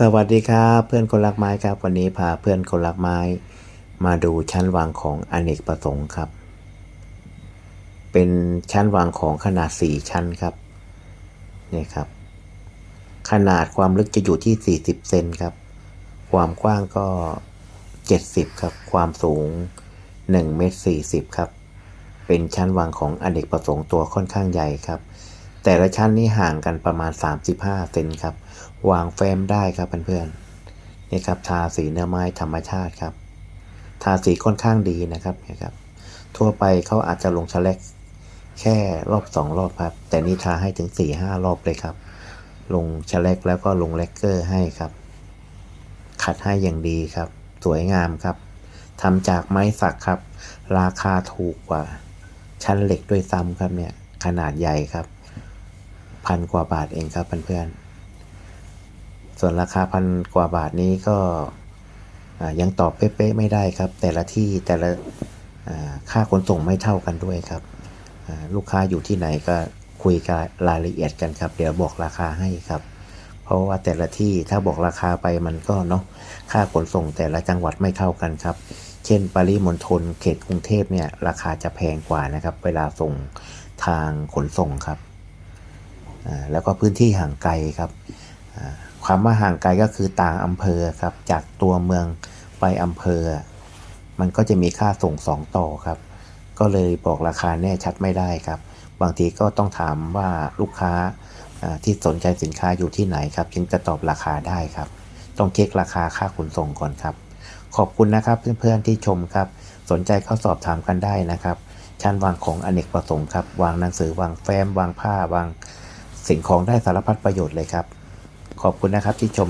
สวัสดีครับเพื่อนคนรักไม้ครับ วันนี้พาเพื่อนคนรักไม้ มาดูชั้นวางของอเนกประสงค์ครับ เป็นชั้นวางของขนาด 4 ชั้นครับนี่ครับ ขนาดความลึกจะอยู่ที่ 40 เซนครับ ความกว้างก็ 70 ครับ ความสูง1เมตร40 ครับ เป็นชั้นวางของอเนกประสงค์ตัวค่อนข้างใหญ่ครับ แต่ละชั้นนี้ห่างกันประมาณ 35 เซนครับ วางเฟรมได้ครับเพื่อนๆนี่ครับทาสีเนื้อไม้ธรรมชาติครับ ทาสีค่อนข้างดีนะครับนี่ครับ ทั่วไปเขาอาจจะลงชะเล็กแค่รอบสองรอบครับ แต่นี่ทาให้ถึง4ี่ห้ารอบเลยครับ ลงชะเล็กแล้วก็ลงเลกเกอร์ให้ครับ ขัดให้อย่างดีครับ สวยงามครับทำจากไม้สักครับ ราคาถูกกว่า ชั้นเหล็กด้วยซ้ำครับเนี่ยขนาดใหญ่ครับ พันกว่าบาทเองครับเพื่อนๆ ส่วนราคาพันกว่าบาทนี้ก็ยังตอบเป๊ะๆไม่ได้ครับ แต่ละที่แต่ละค่าขนส่งไม่เท่ากันด้วยครับลูกค้าอยู่ที่ไหนก็คุยกันรายละเอียดกันครับ เดี๋ยวบอกราคาให้ครับ เพราะว่าแต่ละที่ถ้าบอกราคาไปมันก็เนาะค่าขนส่งแต่ละจังหวัดไม่เท่ากันครับ เช่น ปริมณฑลเขตกรุงเทพเนี่ยราคาจะแพงกว่านะครับ เวลาส่งทางขนส่งครับ แล้วก็พื้นที่ห่างไกลครับความว่าห่างไกลก็คือต่างอำเภอครับจากตัวเมืองไปอำเภอ มันก็จะมีค่าส่งสองต่อครับ ก็เลยบอกราคาแน่ชัดไม่ได้ครับ บางทีก็ต้องถามว่าลูกค้าอ่าที่สนใจสินค้าอยู่ที่ไหนครับ จึงจะตอบราคาได้ครับ ต้องเช็คราคาค่าขนส่งก่อนครับ ขอบคุณนะครับเพื่อนๆที่ชมครับ สนใจเข้าสอบถามกันได้นะครับชั้นวางของอเนกประสงค์ครับ วางหนังสือวางแฟ้มวางผ้าวาง สิ่งของได้สารพัดประโยชน์เลยครับ ขอบคุณนะครับที่ชม